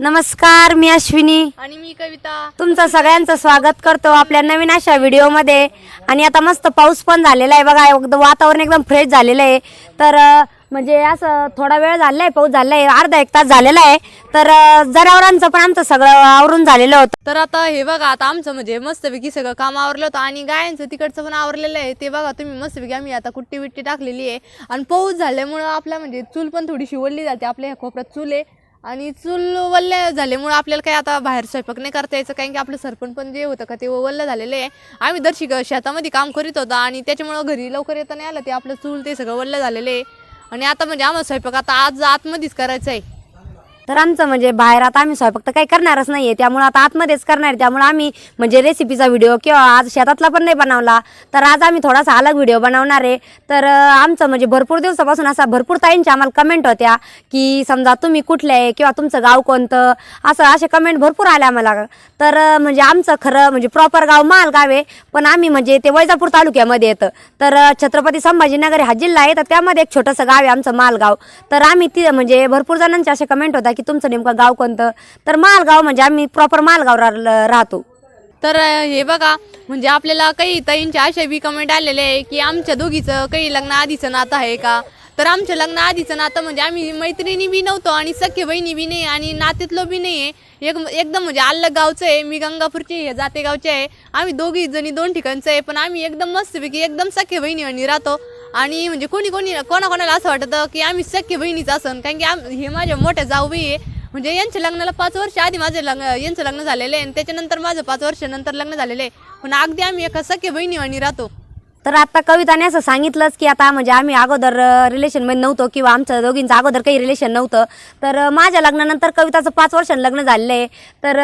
नमस्कार मी अश्विनी. आणि मी कविता. तुमचं सगळ्यांचं स्वागत करतो आपल्या नवीन अशा व्हिडिओमध्ये. आणि आता मस्त पाऊस पण झालेला आहे बघा एकदम वातावरण एकदम फ्रेश झालेलं आहे. तर म्हणजे असं थोडा वेळ झालेला आहे पाऊस झालेला आहे अर्धा एक तास झालेला आहे. तर जनावरांचं पण आमचं सगळं आवरून झालेलं होतं. तर आता हे बघा आता आमचं म्हणजे मस्तपैकी सगळं काम आवरलं होतं आणि गायांचं तिकडचं पण आवरलेलं आहे. ते बघा तुम्ही मस्तपैकी आम्ही आता कुट्टी विट्टी टाकलेली आहे. आणि पाऊस झाल्यामुळं आपल्या म्हणजे चूल पण थोडीशी वल्ली जाते. आपल्या ह्या कोपऱ्यात चूल आहे. आणि चूल वल्ल्या झाल्यामुळं आपल्याला काही आता बाहेर स्वयंपाक नाही करता यायचं. कारण की आपलं सरपण पण जे होतं का ते वल्लं झालेलं आहे. आम्ही दर्शी ग- शेतामध्ये काम करीत होतो आणि त्याच्यामुळं घरी लवकर येता नाही आलं. ते आपलं चूल ते सगळं वल्लं झालेलं आहे. आणि आता म्हणजे आम्हाला स्वयंपाक आता आज आतमध्येच करायचं आहे. तर आमचं म्हणजे बाहेर आता आम्ही स्वयंपाक तर काही करणारच नाही आहे त्यामुळं आता आतमध्येच करणार आहे. आम्ही म्हणजे रेसिपीचा व्हिडिओ किंवा आज शेतातला पण नाही बनवला. तर आज आम्ही थोडासा अलग व्हिडिओ बनवणार आहे. तर आमचं म्हणजे भरपूर दिवसापासून असा भरपूर ताईंच्या आम्हाला कमेंट होत्या की समजा तुम्ही कुठले आहे किंवा तुमचं गाव कोणतं? असं असे कमेंट भरपूर आले आम्हाला. तर म्हणजे आमचं खरं म्हणजे प्रॉपर गाव मालगाव आहे. पण आम्ही म्हणजे ते वैजापूर तालुक्यामध्ये येतं. तर छत्रपती संभाजीनगर हा जिल्हा आहे. तर त्यामध्ये एक छोटंसं गाव आहे आमचं मालगाव. तर आम्ही ती म्हणजे भरपूर जणांचे असे कमेंट होता की तुमचं नेमकं गाव कोणतं? तर मालगाव म्हणजे आम्ही प्रॉपर मालगाव रा- राहतो. तर हे बघा म्हणजे आपल्याला काही ताईंच्या अशा बी कमेंट आलेले आहे की आमच्या दोघीचं काही लग्न आधीचं नातं आहे का? तर आमच्या लग्न आधीचं नातं म्हणजे आम्ही मैत्रिणी बी नव्हतो आणि सख्य बहिणी बी नाही आणि नात्यातलं बी नाही आहे. एक एकदम म्हणजे अलग गावचं आहे मी गंगापूरची हे जाते गावचे आहे. आम्ही दोघी जणी दोन ठिकाणचं आहे पण आम्ही एकदम मस्तपैकी एकदम सख्य बहिणी आणि राहतो. आणि म्हणजे कोणी कोणी कोणाकोणाला असं वाटतं की आम्ही सख्य बहिणीच असन. कारण की आम हे माझ्या मोठ्या जाऊबाई आहे. म्हणजे यांच्या लग्नाला पाच वर्ष आधी माझे लग्न यांचं लग्न झालेलं आहे आणि त्याच्यानंतर माझं पाच वर्षानंतर लग्न झालेलं आहे. पण अगदी आम्ही एका सख्य बहिणीवाणी राहतो. तर आता कविताने असं सांगितलंच की आता म्हणजे आम्ही अगोदर रिलेशनमध्ये नव्हतो किंवा आमचं दोघींचं अगोदर काही रिलेशन नव्हतं. तर माझ्या लग्नानंतर कविताचं पाच वर्षांनी लग्न झालेलं आहे. तर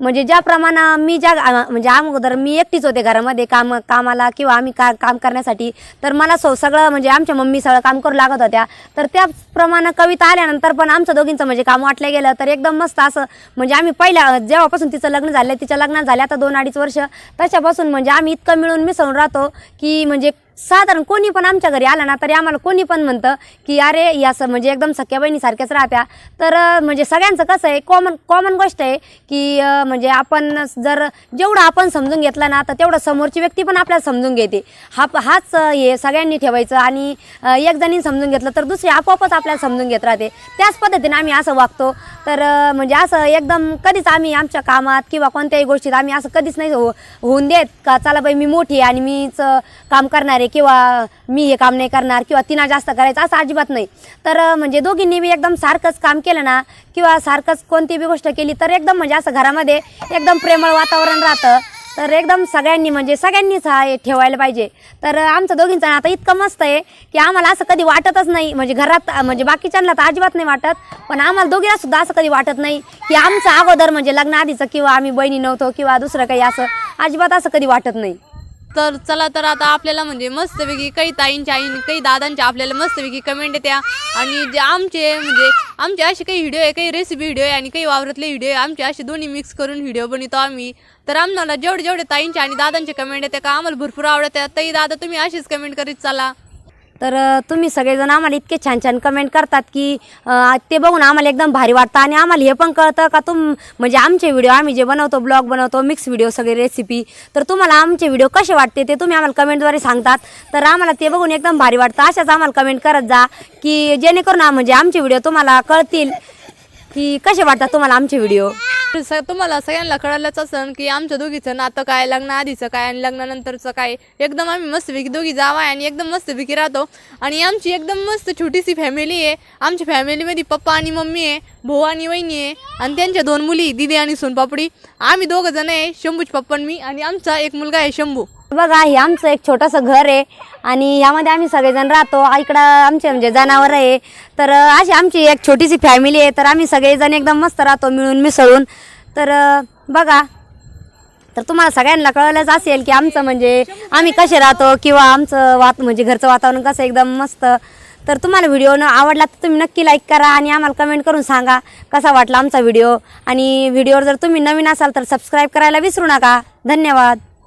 म्हणजे ज्याप्रमाणे मी ज्या म्हणजे अगोदर मी एकटीच होते घरामध्ये काम कामाला किंवा आम्ही का काम करण्यासाठी. तर मला सो सगळं म्हणजे आमच्या मम्मी सगळं काम करू लागत होत्या. तर त्याप्रमाणे कविता आल्यानंतर पण आमचं दोघींचं म्हणजे काम वाटलं गेलं. तर एकदम मस्त असं म्हणजे आम्ही पहिल्या जेव्हापासून तिचं लग्न झालं तिच्या लग्नात झालं आता दोन अडीच वर्ष. तशापासून म्हणजे आम्ही इतकं मिळून मिसळून राहतो की म्हणजे साधारण कोणी पण आमच्या घरी आला ना तरी आम्हाला कोणी पण म्हणतं की अरे या असं म्हणजे एकदम सख्या बहिणीसारख्याच राहत्या. तर म्हणजे सगळ्यांचं कसं आहे कॉमन कॉमन गोष्ट आहे की म्हणजे आपण जर जेवढं आपण समजून घेतलं ना तर तेवढं समोरची व्यक्ती पण आपल्याला समजून घेते. हा हाच हे सगळ्यांनी ठेवायचं आणि अं, एक समजून घेतलं तर दुसरी आपोआपच आपल्याला समजून घेत राहते. त्याच पद्धतीने आम्ही असं वागतो. तर म्हणजे असं एकदम कधीच आम्ही आमच्या कामात किंवा कोणत्याही गोष्टीत आम्ही असं कधीच नाही हो होऊन देत का चला बाई मी मोठी आहे आणि मीच काम करणार आहे किंवा मी हे काम नाही करणार किंवा तिना जास्त करायचं असं अजिबात नाही. तर म्हणजे दोघींनी बी एकदम सारखंच काम केलं ना किंवा सारखंच कोणती बी गोष्ट केली तर एकदम म्हणजे असं घरामध्ये एकदम प्रेमळ वातावरण राहतं. तर एकदम सगळ्यांनी म्हणजे सगळ्यांनीच हा हे ठेवायला पाहिजे. तर आमचं दोघींचं आता इतकं मस्त आहे की आम्हाला असं कधी वाटतच नाही. म्हणजे घरात म्हणजे बाकीच्यांना तर अजिबात नाही वाटत पण आम्हाला दोघीला सुद्धा असं कधी वाटत नाही की आमचं अगोदर म्हणजे लग्न आधीचं किंवा आम्ही बहिणी नव्हतो किंवा दुसरं काही असं अजिबात असं कधी वाटत नाही. तर चला तर आता आपल्याला म्हणजे मस्तपैकी काही ताईंच्या आई काही दादांच्या आपल्याला मस्तपैकी कमेंट येत्या आणि जे आमचे म्हणजे आमचे असे काही व्हिडिओ आहे काही रेसिपी व्हिडिओ आहे आणि काही वावरातले व्हिडिओ आहे आमचे असे दोन्ही मिक्स करून व्हिडिओ बनवतो आम्ही. तर आम्हाला जेवढे जेवढे ताईंचे आणि दादांचे कमेंट येते का आम्हाला भरपूर आवडत्या ताई दादा तुम्ही अशीच कमेंट करीत चला. तर तुम्ही सगळेजण आम्हाला इतके छान छान कमेंट करतात की ते बघून आम्हाला एकदम भारी वाटतं. आणि आम्हाला हे पण कळतं का तुम म्हणजे आमचे व्हिडिओ आम्ही जे बनवतो ब्लॉग बनवतो मिक्स व्हिडिओ सगळे रेसिपी तर तुम्हाला आमचे व्हिडिओ कसे वाटते ते तुम्ही आम्हाला कमेंटद्वारे सांगतात. तर आम्हाला ते बघून एकदम भारी वाटतं. अशाच आम्हाला कमेंट करत जा की जेणेकरून म्हणजे आमचे व्हिडिओ तुम्हाला कळतील की कसे वाटतात तुम्हाला आमचे व्हिडिओ स- तुम्हाला सगळ्यांना कळालंच असन की आमच्या दोघीचं नातं काय लग्न आधीचं काय आणि लग्नानंतरचं काय. एकदम आम्ही मस्तपैकी दोघी जावा आहे आणि एकदम मस्तपैकी राहतो. आणि आमची एकदम मस्त छोटीशी फॅमिली आहे. आमच्या फॅमिलीमध्ये पप्पा आणि मम्मी आहे भाऊ आणि वहिनी आहे आणि त्यांच्या दोन मुली दिदी आणि सोनपापडी आम्ही दोघं जण आहे शंभूच पप्पा आणि मी आणि आमचा एक मुलगा आहे शंभू. बघा हे आमचं एक छोटंसं घर आहे आणि यामध्ये आम्ही सगळेजण राहतो. इकडं आमचे म्हणजे जनावर आहे. तर अशी आमची एक छोटीशी फॅमिली आहे. तर आम्ही सगळेजण एकदम मस्त राहतो मिळून मिसळून. तर बघा. तर तुम्हाला सगळ्यांना कळलंच असेल की आमचं म्हणजे आम्ही कसे राहतो किंवा आमचं वात म्हणजे घरचं वातावरण कसं एकदम मस्त. तर तुम्हाला व्हिडिओ न आवडला तर तुम्ही नक्की लाईक करा आणि आम्हाला कमेंट करून सांगा कसा वाटला आमचा व्हिडिओ आणि व्हिडिओवर जर तुम्ही नवीन असाल तर सबस्क्राईब करायला विसरू नका. धन्यवाद.